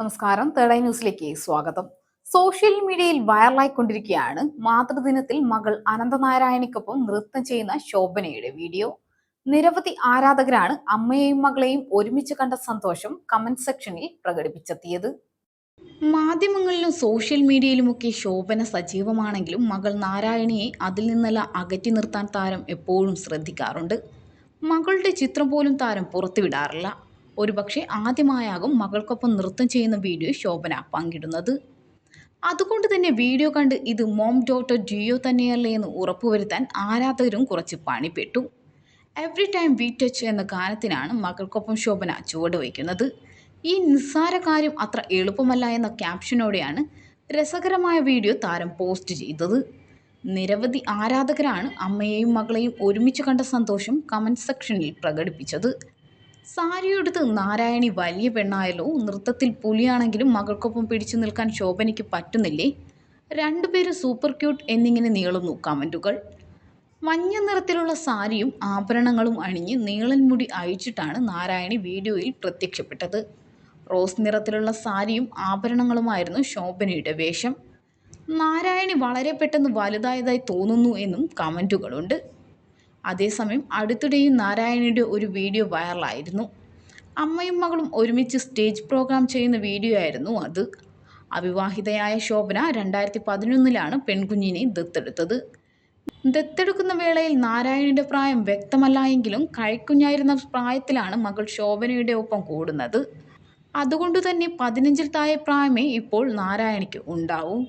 നമസ്കാരം. Third eye ന്യൂസിലേക്ക് സ്വാഗതം. സോഷ്യൽ മീഡിയയിൽ വൈറലായിക്കൊണ്ടിരിക്കുകയാണ് മാതൃദിനത്തിൽ മകൾ അനന്തനാരായണിക്കൊപ്പം നൃത്തം ചെയ്യുന്ന ശോഭനയുടെ വീഡിയോ. നിരവധി ആരാധകരാണ് അമ്മയെയും മകളെയും ഒരുമിച്ച് കണ്ട സന്തോഷം കമന്റ് സെക്ഷനിൽ പ്രകടിപ്പിച്ചെത്തിയത്. മാധ്യമങ്ങളിലും സോഷ്യൽ മീഡിയയിലുമൊക്കെ ശോഭന സജീവമാണെങ്കിലും മകൾ നാരായണിയെ അതിൽ നിന്നെല്ലാം അകറ്റി നിർത്താൻ താരം എപ്പോഴും ശ്രദ്ധിക്കാറുണ്ട്. മകളുടെ ചിത്രം പോലും താരം പുറത്തുവിടാറില്ല. ഒരുപക്ഷെ ആദ്യമായാകും മകൾക്കൊപ്പം നൃത്തം ചെയ്യുന്ന വീഡിയോ ശോഭന പങ്കിടുന്നത്. അതുകൊണ്ട് തന്നെ വീഡിയോ കണ്ട് ഇത് മോം ഡോട്ടർ ജിയോ തന്നെയല്ലേ എന്ന് ഉറപ്പുവരുത്താൻ ആരാധകരും കുറച്ച് പണിപ്പെട്ടു. എവ്രി ടൈം വി ടച്ച് എന്ന ഗാനത്തിനാണ് മകൾക്കൊപ്പം ശോഭന ചുവട് വയ്ക്കുന്നത്. ഈ നിസ്സാര കാര്യം അത്ര എളുപ്പമല്ല എന്ന ക്യാപ്ഷനോടെയാണ് രസകരമായ വീഡിയോ താരം പോസ്റ്റ് ചെയ്തത്. നിരവധി ആരാധകരാണ് അമ്മയെയും മകളെയും ഒരുമിച്ച് കണ്ട സന്തോഷം കമന്റ് സെക്ഷനിൽ പ്രകടിപ്പിച്ചത്. സാരിയെടുത്ത് നാരായണി വലിയ പെണ്ണായല്ലോ നൃത്തത്തിൽ പുലിയാണെങ്കിലും മകൾക്കൊപ്പം പിടിച്ചു നിൽക്കാൻ ശോഭനയ്ക്ക് പറ്റുന്നില്ലേ? രണ്ടുപേരും സൂപ്പർ ക്യൂട്ട് എന്നിങ്ങനെ നീളുന്നു കമന്റുകൾ മഞ്ഞ നിറത്തിലുള്ള സാരിയും ആഭരണങ്ങളും അണിഞ്ഞ് നീളൻ മുടി അഴിച്ചിട്ടാണ് നാരായണി വീഡിയോയിൽ പ്രത്യക്ഷപ്പെട്ടത്. റോസ് നിറത്തിലുള്ള സാരിയും ആഭരണങ്ങളുമായിരുന്നു ശോഭനയുടെ വേഷം. നാരായണി വളരെ പെട്ടെന്ന് വലുതായതായി തോന്നുന്നു എന്നും കമന്റുകളുണ്ട് അതേസമയം അടുത്തിടെയും നാരായണിയുടെ ഒരു വീഡിയോ വൈറലായിരുന്നു. അമ്മയും മകളും ഒരുമിച്ച് സ്റ്റേജ് പ്രോഗ്രാം ചെയ്യുന്ന വീഡിയോ ആയിരുന്നു അത്. അവിവാഹിതയായ ശോഭന രണ്ടായിരത്തി പതിനൊന്നിലാണ് പെൺകുഞ്ഞിനെ ദത്തെടുത്തത്. ദത്തെടുക്കുന്ന വേളയിൽ നാരായണിയുടെ പ്രായം വ്യക്തമല്ല എങ്കിലും കഴിക്കുഞ്ഞായിരുന്ന പ്രായത്തിലാണ് മകൾ ശോഭനയുടെ ഒപ്പം കൂടുന്നത്. അതുകൊണ്ടുതന്നെ പതിനഞ്ചിൽ താഴെ പ്രായമേ ഇപ്പോൾ നാരായണിക്ക് ഉണ്ടാവൂ.